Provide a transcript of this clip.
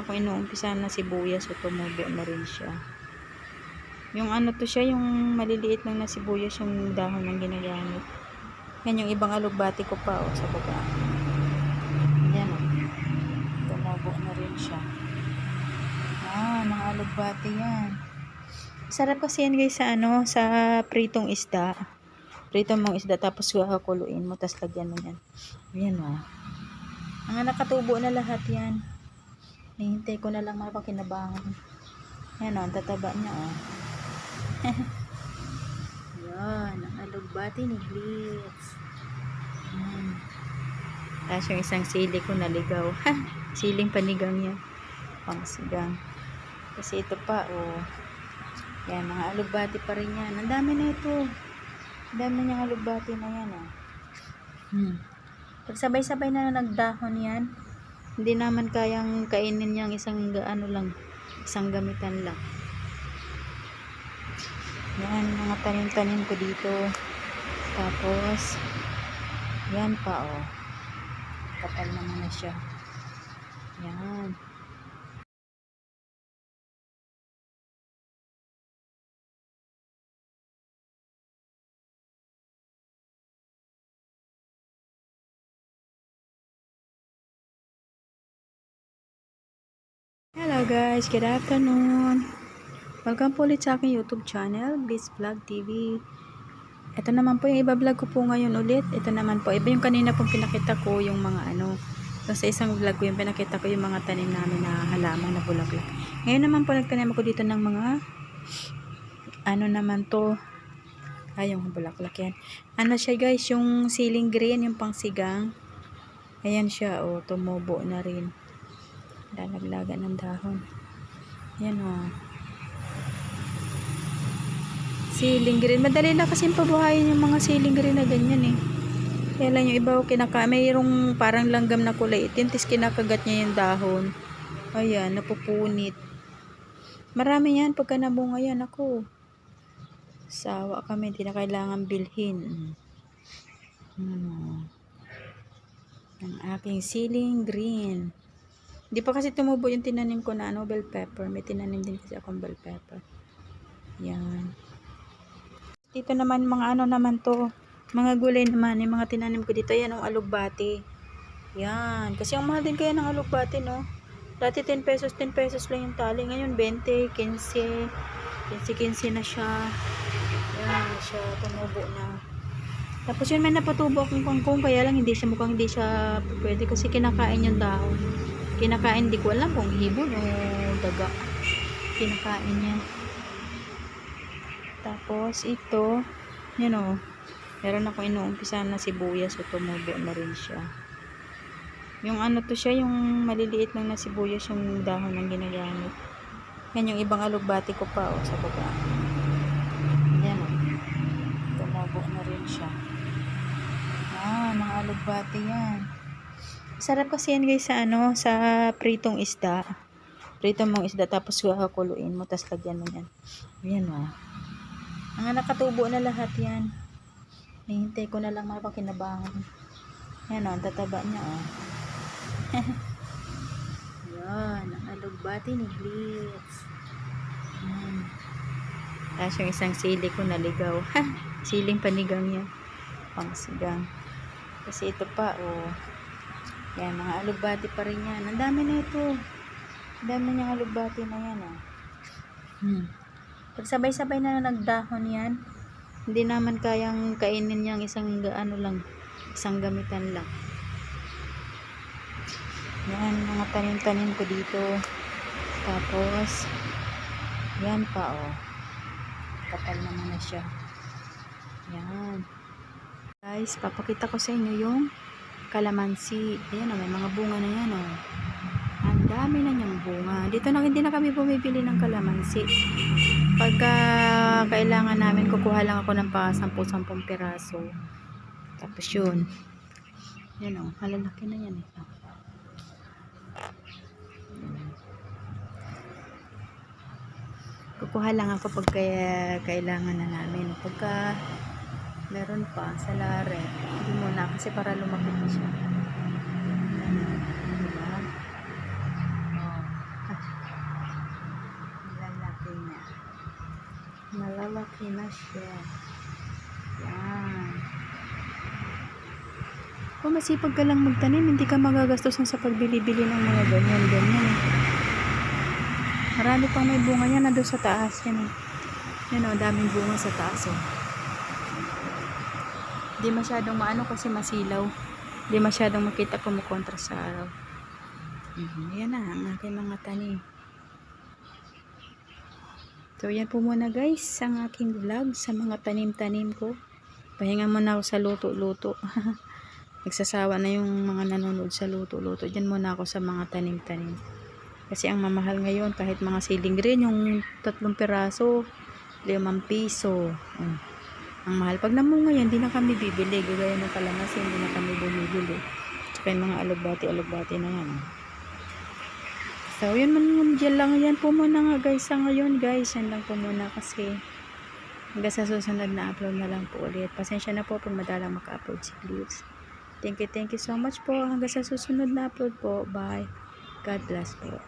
meron ako inuumpisa na sibuyas so tumubo na rin siya. Yung ano to siya, yung maliliit lang na sibuyas yung dahon ng ginagamit. Yan yung ibang alugbati ko pa oh, sa baba. Yan oh. Tumubo na rin siya. Ah, mga alugbati yan. Sarap kasi yan guys sa ano, sa pritong isda. Pritong mong isda tapos kakuluin mo tapos lagyan mo yan. Yan oh. Mga nakatubo na lahat yan. Nihintay ko na lang mapakinabangan. Yan o, ang tataba niya o. Yan, ang alugbati ni Blitz. Yan. Tapos yung isang sili ko naligaw. Siling panigang yan. Pangsigang. Kasi ito pa o. Yan, mga alugbati pa rin yan. Ang dami na ito. Ang dami niyang alugbati na yan o. Hmm. Pag sabay-sabay na nagdahon yan, hindi naman kayang kainin yung isang ano lang, isang gamitan lang. Yan, mga tanim-tanim ko dito. Tapos, yan pa oh. Kapal naman na siya. Guys, good afternoon. Welcome po ulit sa aking YouTube channel, Bliss Vlog TV. Ito naman po yung iba-vlog ko po ngayon ulit. Ito naman po, iba yung kanina pong pinakita ko yung mga ano, so, sa isang vlog ko yung pinakita ko yung mga tanim namin na halaman na bulaklak. Ngayon naman po nagtanim ako dito ng mga ano naman to, ay yung bulaklak yan. Ano siya guys, yung ceiling green, yung pangsigang. Ayan siya, oh, tumubo na rin lalaglagan ng dahon. Yan o siling green. Madali lang kasi pabuhayin yung mga siling green na ganyan eh. Kaya lang yung iba kinaka mayroong parang langgam na kulay itim tis kinakagat niya yung dahon. Ayan napupunit. Marami yan pagka nabunga yan ako. Sawa kami hindi na kailangan bilhin. Hmm. ang aking siling green hindi pa kasi tumubo yung tinanim ko na ano, bell pepper. May tinanim din kasi akong bell pepper. Yan. Dito naman, mga ano naman to. Mga gulay naman, yung mga tinanim ko dito. Yan, ang alugbati. Yan. Kasi ang mahal din kaya ng alugbati, no? Dati 10 pesos, 10 pesos lang yung tali. Ngayon, 20, 15. 15, 15 na siya. Yan, siya. Tumubo na. Tapos yun, may napatubo akong kangkong. Kaya lang, hindi siya mukhang hindi siya pwede kasi kinakain yung dahon kinakain di ko alam kung ibon o daga. Kinakain niya tapos ito yun o. Meron ako inuumpisa na sibuyas. So tumubo na rin siya. Yung ano to siya yung maliliit lang na sibuyas yung dahon ng ginagamit. Yan yung ibang alugbati ko pa o sa baba. Yan o. Tumubo na rin siya. Ah mga alugbati yan Sarap kasi yan guys sa ano, sa pritong isda. Pritong mong isda tapos kakuluin mo tapos lagyan mo yan. Yan o. Oh. Mga nakatubo na lahat yan. Nihintay ko na lang mapakinabangan. Yan o, oh, ang tataba niya o. Oh. yan, ang ni Blitz. Yan. Tapos yung isang sili ko naligaw. Siling panigang yan. Pangsigang. Kasi ito pa o. Oh. Yan, mga alugbati pa rin yan. Ang dami na ito. Ang dami niyang alugbati na yan, oh. Hmm. Pag sabay-sabay na nagdahon yan, hindi naman kayang kainin yung isang ano lang, isang gamitan lang. Yan, mga tanim-tanim ko dito. Tapos, yan pa, oh. Kapal naman na siya. Yan. Guys, papakita ko sa inyo yung kalamansi. Ayan o, may mga bunga na yan o. Ang dami na niyang bunga. Dito na hindi na kami bumibili ng kalamansi. Pagka kailangan namin, kukuha lang ako ng pa 10-10 piraso. Tapos yun. Yan o, malalaki na yan eh. Kukuha lang ako pag kaya kailangan na namin. Pagka meron pa sa lare. Hindi muna kasi para lumapit siya. Diba? Ah. lalaki na malalaki na siya. Yan. Kung masipag ka lang magtanim hindi ka magagastosan sa pagbili-bili ng mga ganyan ganyan. Marami pang may bunga yan nandun sa taas yan eh. O oh, daming bunga sa taas oh. Di masyadong maano kasi masilaw. Di masyadong makita kumukontra sa araw. Mhm, Yan na, ang aking mga tanim. So, yan po muna guys, ang aking vlog sa mga tanim-tanim ko. Pahinga muna ako sa luto-luto. Nagsasawa na yung mga nanonood sa luto-luto. Diyan muna ako sa mga tanim-tanim. Kasi ang mamahal ngayon, kahit mga siling green, yung tatlong piraso, limang piso. Mm. Ang mahal. Pag namunga yan, di na kami bibili. Gagaya ng kalamansi, hindi na kami bumibili. Tsaka yung mga alugbati-alugbati na yan. So, yun man dyan lang. Yan po muna nga guys. Sa ngayon guys, yan lang po muna kasi hanggang sa susunod na upload na lang po ulit. Pasensya na po pag madalang maka-upload si Clips. Thank you, thank you so much po. Hanggang sa susunod na upload po. Bye. God bless po.